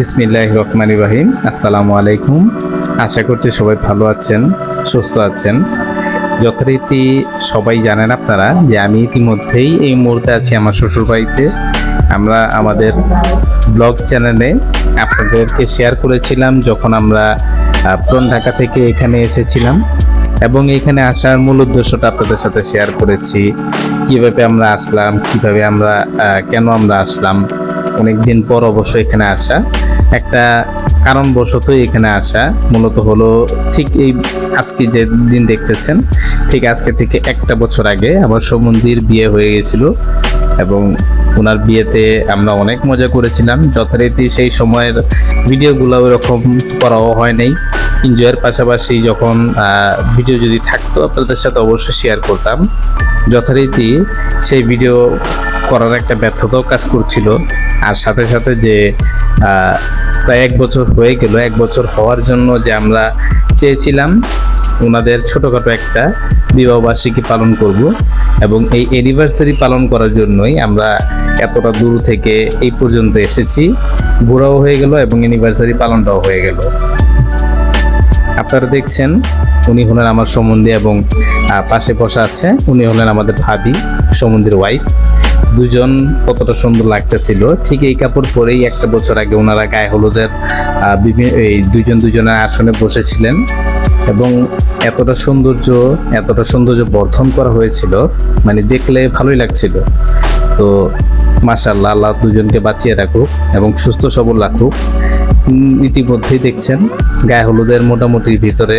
বিসমিল্লাহ রহমান ইব্রাহিম আসসালামু আলাইকুম। আশা করছি সবাই ভালো আছেন, সুস্থ আছেন। যথারীতি সবাই জানেন আপনারা যে আমি ইতিমধ্যেই এই মুহূর্তে আছি আমার শ্বশুর বাড়িতে আমরা আমাদের ব্লগ চ্যানেলে আপনাদেরকে শেয়ার করেছিলাম যখন আমরা পুরান ঢাকা থেকে এখানে এসেছিলাম। এবং এখানে আসার মূল উদ্দেশ্যটা আপনাদের সাথে শেয়ার করেছি। কীভাবে আমরা আসলাম, কীভাবে আমরা কেন আমরা আসলাম অনেকদিন পর অবশ্য এখানে আসা। একটা কারণবশত এখানে আসা মূলত হলো ঠিক এই আজকে যে দিন দেখতেছেন, ঠিক আজকে থেকে একটা বছর আগে আমার সমন্দির বিয়ে হয়ে গেছিল এবং ওনার বিয়েতে আমরা অনেক মজা করেছিলাম। যথারীতি সেই সময়ের ভিডিওগুলো ওরকম করাও হয় নাই। এনজয়ের পাশাপাশি যখন ভিডিও যদি থাকতো আপনাদের সাথে অবশ্যই শেয়ার করতাম। যথারীতি সেই ভিডিও করার একটা ব্যর্থতাও কাজ করছিল। আর সাথে সাথে যে প্রায় এক বছর হয়ে গেল, এক বছর হওয়ার জন্য যে আমরা চেয়েছিলাম ওনাদের ছোটোখাটো একটা বিবাহবার্ষিকী পালন করব এবং এই অ্যানিভার্সারি পালন করার জন্যই আমরা এতটা দূর থেকে এই পর্যন্ত এসেছি। বুড়াও হয়ে গেল এবং অ্যানিভার্সারি পালনটাও হয়ে গেল। আপনারা দেখছেন উনি হলেন আমার সম্বন্ধী এবং পাশে বসা আছে উনি হলেন আমাদের ভাবি সম্বন্ধীর ওয়াইফ দুজন কতটা সুন্দর লাগতেছিল। ঠিক এই কাপড় পরেই একটা বছর আগে ওনারা গায়ে হলুদের আহ, বিভি- এই দুজন দুজনের আসনে বসেছিলেন এবং এতটা সৌন্দর্য এতটা সৌন্দর্য বর্ধন করা হয়েছিল। মানে দেখলে ভালোই লাগছিল। তো মাশাল্লাহ আল্লাহ দুজনকে বাঁচিয়ে রাখুক এবং সুস্থ সবল রাখুক। ইতিমধ্যেই দেখছেন, গায়ে হলুদের মোটামুটি ভিতরে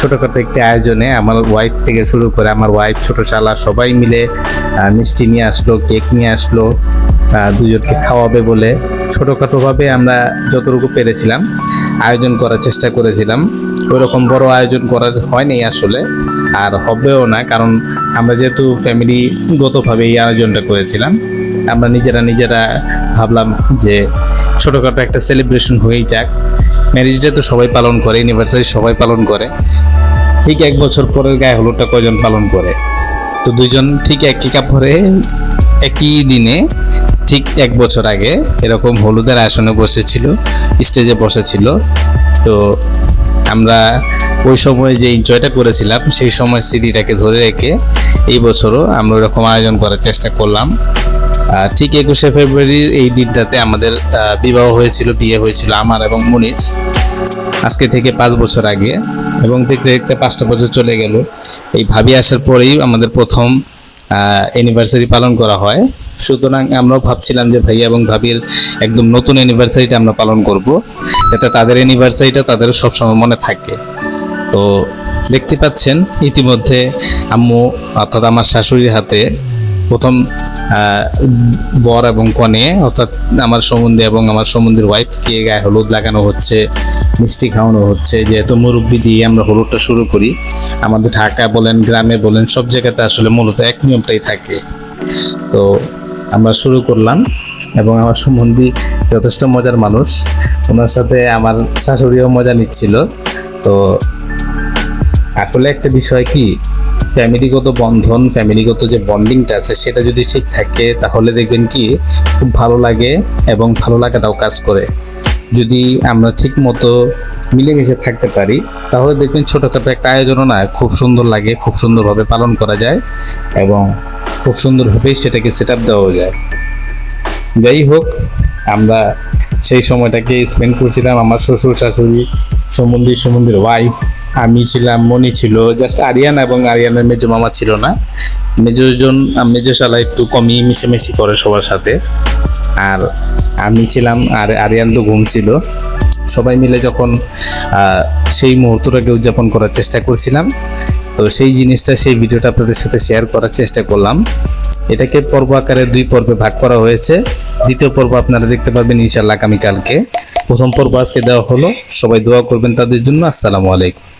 ছোটোখাটো একটি আয়োজনে আমার ওয়াইফ থেকে শুরু করে আমার ওয়াইফ ছোট শালা, সবাই মিলে মিষ্টি নিয়ে আসলো কেক নিয়ে আসলো দুজনকে খাওয়াবে বলে ছোটোখাটোভাবে আমরা যতটুকু পেরেছিলাম আয়োজন করার চেষ্টা করেছিলাম। ওইরকম বড় আয়োজন করা হয়নি আসলে, আর হবেও না, কারণ আমরা যেহেতু ফ্যামিলিগতভাবে এই আয়োজনটা করেছিলাম। আমরা নিজেরা নিজেরা ভাবলাম যে ছোটোখাটো একটা সেলিব্রেশন হয়েই যাক। ম্যারেজ ডে তো সবাই পালন করে ইউনিভার্সারি সবাই পালন করে। ঠিক এক বছর পরের গায়ে হলুদটা কয়জন পালন করে? তো দুজন ঠিক একই কাপড়ে, একই দিনে, ঠিক এক বছর আগে এরকম হলুদের আসনে বসেছিল স্টেজে বসেছিল। তো আমরা ওই সময় যে এনজয়টা করেছিলাম, সেই সময় স্মৃতিটাকে ধরে রেখে এই বছরও আমরা ওরকম আয়োজন করার চেষ্টা করলাম। ঠিক একুশে ফেব্রুয়ারির এই দিনটাতে আমাদের বিবাহ হয়েছিল, বিয়ে হয়েছিল আমার এবং মনির আজকে থেকে পাঁচ বছর আগে এবং দেখতে দেখতে পাঁচটা বছর চলে গেল। এই ভাবি আসার পরেই আমাদের প্রথম অ্যানিভার্সারি পালন করা হয়। সুতরাং আমরাও ভাবছিলাম যে ভাইয়া এবং ভাবির একদম নতুন অ্যানিভার্সারিটা আমরা পালন করব। যাতে তাদের অ্যানিভার্সারিটা তাদের সবসময় মনে থাকে। তো দেখতে পাচ্ছেন, ইতিমধ্যে আম্মু অর্থাৎ আমার শাশুড়ির হাতে প্রথম বর এবং কনে, অর্থাৎ আমার সম্বন্ধে এবং আমার সম্বন্ধীর ওয়াইফকে গায়ে হলুদ লাগানো হচ্ছে, মিষ্টি খাওয়ানো হচ্ছে। যেহেতু মুরব্বি দিয়ে আমরা হলুদটা শুরু করি, আমাদের ঢাকা বলেন, গ্রামে বলেন, সব জায়গাতে আসলে মূলত এক নিয়মটাই থাকে। তো আমরা শুরু করলাম এবং আমার সম্বন্ধী যথেষ্ট মজার মানুষ। ওনার সাথে আমার শাশুড়িও মজা নিচ্ছিল। তো আসলে একটা বিষয় কি ফ্যামিলিগত বন্ধন, ফ্যামিলিগত যে বন্ডিংটা আছে সেটা যদি ঠিক থাকে, তাহলে দেখবেন কি খুব ভালো লাগে এবং ভালো লাগাটাও কাজ করে। যদি আমরা ঠিক মতো মিলেমিশে থাকতে পারি, তাহলে দেখবেন ছোটোখাটো একটা আয়োজনও না খুব সুন্দর লাগে, খুব সুন্দরভাবে পালন করা যায় এবং খুব সুন্দরভাবেই সেটাকে সেট আপ দেওয়া যায়। যাই হোক, আমরা সেই সময়টাকে স্পেন্ড করছিলাম আমার শ্বশুর, শাশুড়ি, সম্বন্ধী, সম্বন্ধীর ওয়াইফ আমি ছিলাম, মনি ছিল জাস্ট আরিয়ান এবং আরিয়ানের মেজো মামা ছিল না। মেজোজন মেজো শালা একটু কমই মিশেমিশি করে সবার সাথে। আর আমি ছিলাম, আর আরিয়ান তো ঘুম ছিল। সবাই মিলে যখন সেই মুহূর্তটাকে উদযাপন করার চেষ্টা করছিলাম, তো সেই জিনিসটা, সেই ভিডিওটা আপনাদের সাথে শেয়ার করার চেষ্টা করলাম। এটাকে পর্ব আকারে দুই পর্বে ভাগ করা হয়েছে। দ্বিতীয় পর্ব আপনারা দেখতে পারবেন ইনশাল্লাহ আগামীকালকে। প্রথম পর্ব আজকে দেওয়া হলো। সবাই দোয়া করবেন তাদের জন্য। আসসালামু আলাইকুম।